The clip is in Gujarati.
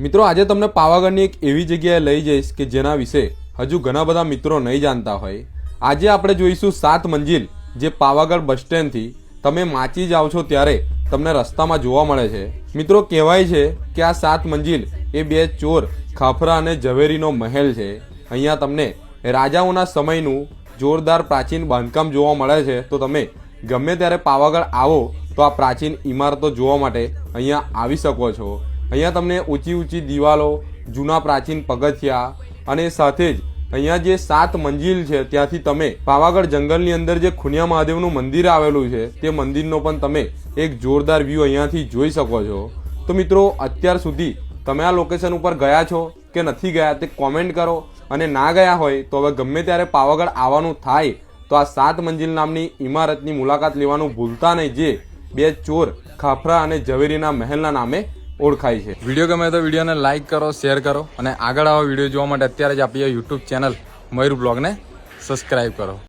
મિત્રો, આજે તમને પાવાગઢની એક એવી જગ્યાએ લઈ જઈશ કે જેના વિશે હજુ ઘણા બધા મિત્રો નહીં જાણતા હોય. આજે આપણે જોઈશું સાત મંજિલ, જે પાવાગઢ બસ સ્ટેન્ડથી તમે માચી જાઓ છો ત્યારે તમને રસ્તામાં જોવા મળે છે. મિત્રો, કહેવાય છે કે આ સાત મંજિલ એ બે ચોર, ખાફરા અને ઝવેરીનો મહેલ છે. અહીંયા તમને રાજાઓના સમયનું જોરદાર પ્રાચીન બાંધકામ જોવા મળે છે. તો તમે ગમે ત્યારે પાવાગઢ આવો, તો આ પ્રાચીન ઇમારતો જોવા માટે અહીંયા આવી શકો છો. અહીંયા તમને ઊંચી ઊંચી દિવાલો, જૂના પ્રાચીન પગથિયા અને સાથે જ અહીંયા જે સાત મંજિલ છે, ત્યાંથી તમે પાવાગઢ જંગલની અંદર જે ખુનિયા મહાદેવનું મંદિર આવેલું છે, તે મંદિરનો પણ તમે એક જોરદાર વ્યૂ અહીંયાથી જોઈ શકો છો. તો મિત્રો, અત્યાર સુધી તમે આ લોકેશન ઉપર ગયા છો કે નથી ગયા, તે કોમેન્ટ કરો. અને ના ગયા હોય, તો હવે ગમે ત્યારે પાવાગઢ આવવાનું થાય, તો આ સાત મંજિલ નામની ઇમારતની મુલાકાત લેવાનું ભૂલતા નહીં. જે બે ચોર ખાફરા અને ઝવેરીના મહેલના નામે ઓળખાય છે. વીડિયો ગમે તો વિડીયોને લાઈક કરો શેર કરો અને આગળ આવા વીડિયો જોવા માટે અત્યારે જ આપીએ યુટ્યુબ ચેનલ મયુર બ્લોગને સબસ્ક્રાઈબ કરો.